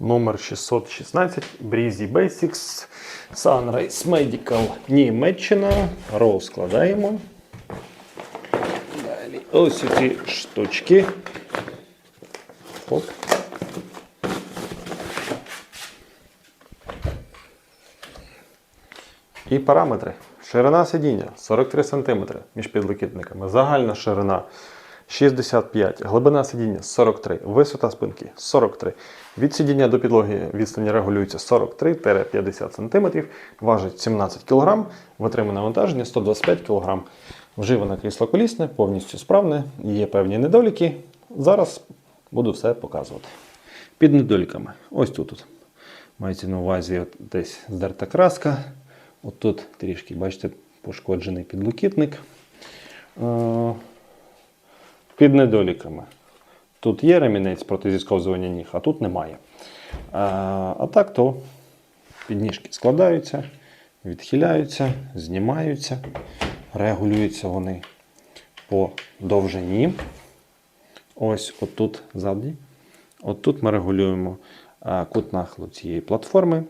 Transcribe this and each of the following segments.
Номер 616 Breezy Basics Sunrise Medical Німеччина. Рол складаємо. Далі ось ці штучки. Оп. І параметри. Ширина сидіння 43 см між підлокітниками. Загальна ширина 65, глибина сидіння 43, висота спинки 43. Від сидіння до підлоги відстані регулюється 43-50 см, важить 17 кг, витримане навантаження 125 кг. Вживане крісло колісне, повністю справне, є певні недоліки. Зараз буду все показувати. Під недоліками. Ось тут. Мається на увазі от десь здерта краска. От тут трішки, бачите, пошкоджений підлокітник. Під недоліками. Тут є ремінець проти зісковзування ніг, а тут немає. А, а так то підніжки складаються, відхиляються, знімаються, регулюються вони по довжині. Ось отут ззаді. Отут ми регулюємо кут нахилу цієї платформи.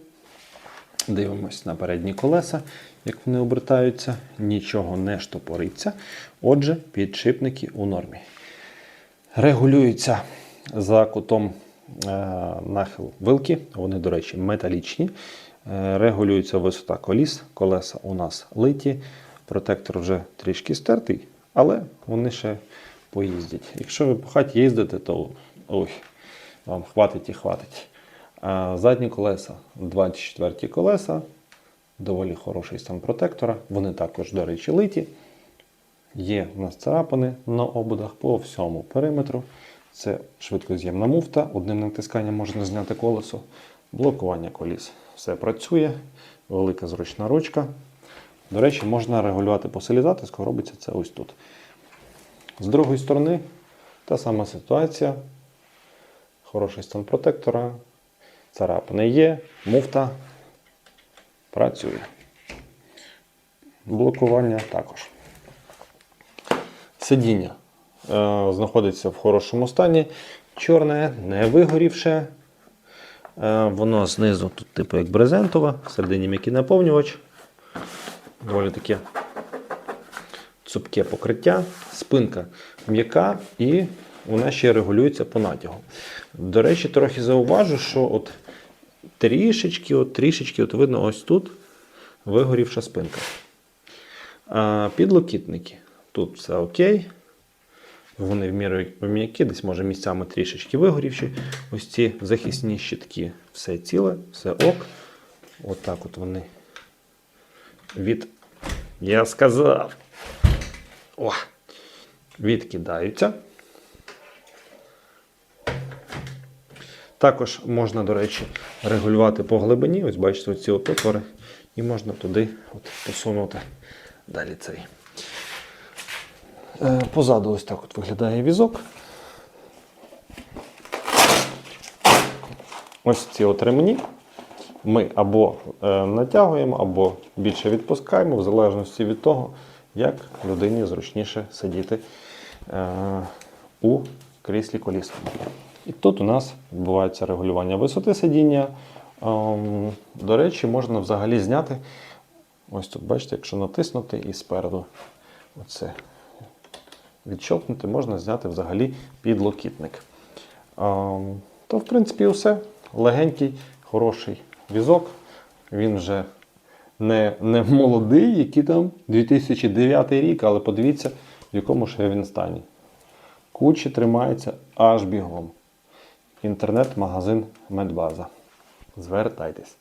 Дивимось на передні колеса, як вони обертаються, нічого не штопориться. Отже, підшипники у нормі. Регулюються за кутом е, нахил вилки, вони, до речі, металічні. Е, регулюється висота коліс, колеса у нас литі, протектор вже трішки стертий, але вони ще поїздять. Якщо ви по хаті їздите, то ой, вам хватить і хватить. Задні колеса, 24 колеса, доволі хороший стан протектора. Вони також, до речі, литі. Є у нас царапини на ободах по всьому периметру. Це швидкоз'ємна муфта. Одним натисканням можна зняти колесо. Блокування коліс. Все працює. Велика зручна ручка. До речі, можна регулювати по силі робиться це ось тут. З другої сторони, та сама ситуація. Хороший стан протектора. Царапини є, муфта працює. Блокування також. Сидіння е, знаходиться в хорошому стані. Чорне, не вигорівше. Е, воно знизу тут, типу, як брезентове, всередині м'який наповнювач. Доволі таке цупке покриття, спинка м'яка і вона ще регулюється по натягу. До речі, трохи зауважу, що от трішечки, от трішечки, от видно, ось тут вигорівша спинка. А підлокітники. Тут все окей. Вони в міру м'які, десь може місцями трішечки вигорівші. Ось ці захисні щитки, все ціле, все ок. Отак от, вони від. Я сказав. О! Відкидаються. Також можна, до речі, регулювати по глибині. Ось бачите, оці от отвори. І можна туди от посунути далі цей. Е, Позаду ось так от виглядає візок. Ось ці от ремені ми або е, натягуємо, або більше відпускаємо, в залежності від того, як людині зручніше сидіти е, у кріслі колісному. І тут у нас відбувається регулювання висоти сидіння. Ем, До речі, можна взагалі зняти. Ось тут, бачите, якщо натиснути і спереду оце відщолкнути, можна зняти взагалі підлокітник. Ем, То, в принципі, все. Легенький, хороший візок. Він вже не, не молодий, який там 2009 рік, але подивіться, в якому ще він стані. Кучі тримається аж бігом. Інтернет-магазин Медбаза. Звертайтесь.